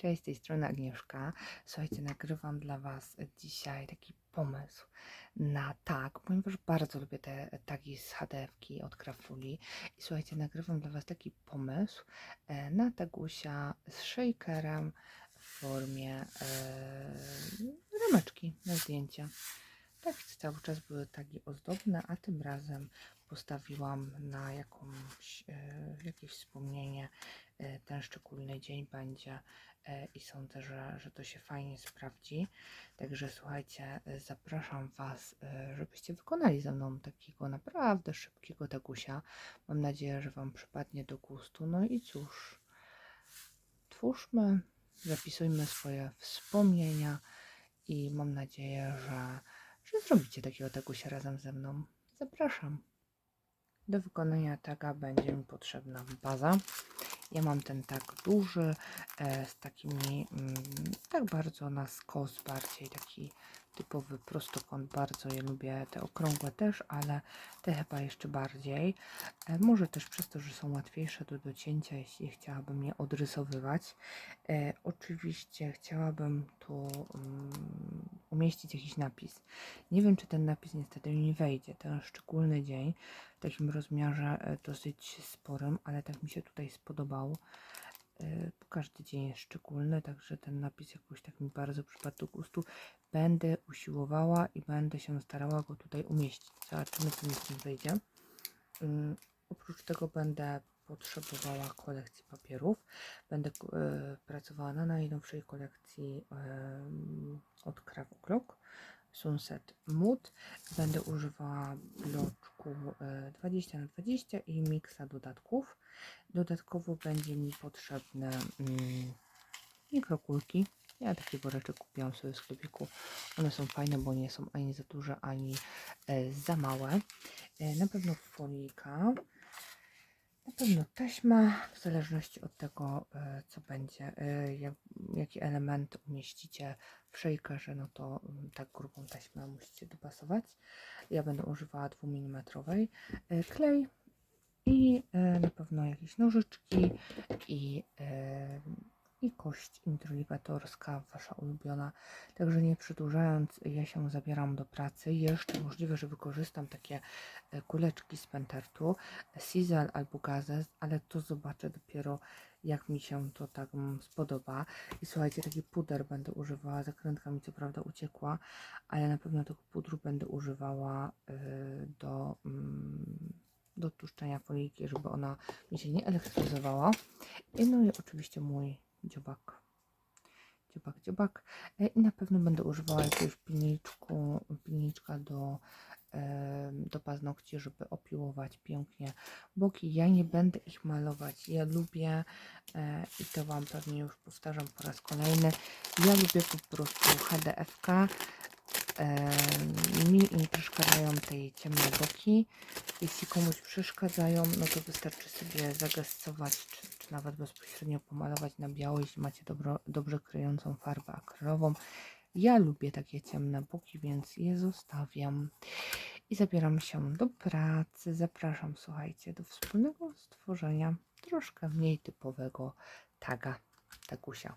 Cześć, z tej strony Agnieszka. Słuchajcie, nagrywam dla Was dzisiaj taki pomysł na tag, ponieważ bardzo lubię te tagi z HDF-ki od Krafuli. I słuchajcie, nagrywam dla Was taki pomysł e, na tagusia z shakerem formie e, rameczki na zdjęcia. Tak, cały czas były tagi ozdobne, a tym razem postawiłam na jakąś, e, jakieś wspomnienie. E, ten szczególny dzień będzie i sądzę, że, że to się fajnie sprawdzi. Także słuchajcie, zapraszam Was, żebyście wykonali ze mną takiego naprawdę szybkiego tagusia. Mam nadzieję, że Wam przypadnie do gustu. No i cóż, twórzmy, zapisujmy swoje wspomnienia i mam nadzieję, że, że zrobicie takiego tagusia razem ze mną. Zapraszam. Do wykonania taga będzie mi potrzebna baza. Ja mam ten tak duży, e, z takimi, mm, tak bardzo na skos, bardziej taki typowy prostokąt. Bardzo je lubię, te okrągłe też, ale te chyba jeszcze bardziej. E, może też przez to, że są łatwiejsze do docięcia, jeśli chciałabym je odrysowywać. E, oczywiście chciałabym tu mm, umieścić jakiś napis. Nie wiem, czy ten napis niestety mi wejdzie. Ten szczególny dzień w takim rozmiarze e, dosyć sporym, ale tak mi się tutaj spodobało. E, Każdy dzień jest szczególny, także ten napis jakoś tak mi bardzo przypadł do gustu. Będę usiłowała i będę się starała go tutaj umieścić. Zobaczymy, co mi z tym wyjdzie. Ym, Oprócz tego będę potrzebowała kolekcji papierów. Będę e, pracowała na najnowszej kolekcji od Craft Clock Sunset Mood. Będę używała bloczku e, 20 na 20 i miksa dodatków. Dodatkowo będzie mi potrzebne mm, mikrokulki. Ja takie woreczek kupiłam sobie w sklepiku. One są fajne, bo nie są ani za duże, ani e, za małe. E, na pewno folika. Na pewno taśma, w zależności od tego, e, co będzie, e, jak, jaki element umieścicie w shakerze, no to mm, tak grubą taśmę musicie dopasować. Ja będę używała 2 mm e, klej i na pewno jakieś nożyczki i, i kość introligatorska, wasza ulubiona. Także nie przedłużając, ja się zabieram do pracy. Jeszcze możliwe, że wykorzystam takie e, kuleczki z pentertu, Sizzle albo Gazes, ale to zobaczę dopiero jak mi się to tak mm, spodoba. I słuchajcie, taki puder będę używała, zakrętka mi co prawda uciekła, ale na pewno tego pudru będę używała y, do, mm, do tłuszczenia żeby ona mi się nie elektryzowała. I no i oczywiście mój dziobak. Dziobak, dziobak. E, I na pewno będę używała jakiegoś pilniczku, pilniczka do, do paznokci, żeby opiłować pięknie boki. Ja nie będę ich malować. Ja lubię e, i to Wam pewnie już powtarzam po raz kolejny. Ja lubię po prostu HDFK. Mi im przeszkadzają te ciemne boki. Jeśli komuś przeszkadzają, no to wystarczy sobie zagestować, czy, czy nawet bezpośrednio pomalować na biało, jeśli macie dobro, dobrze kryjącą farbę akrylową. Ja lubię takie ciemne boki, więc je zostawiam. I zabieram się do pracy. Zapraszam, słuchajcie, do wspólnego stworzenia troszkę mniej typowego taga, tagusia.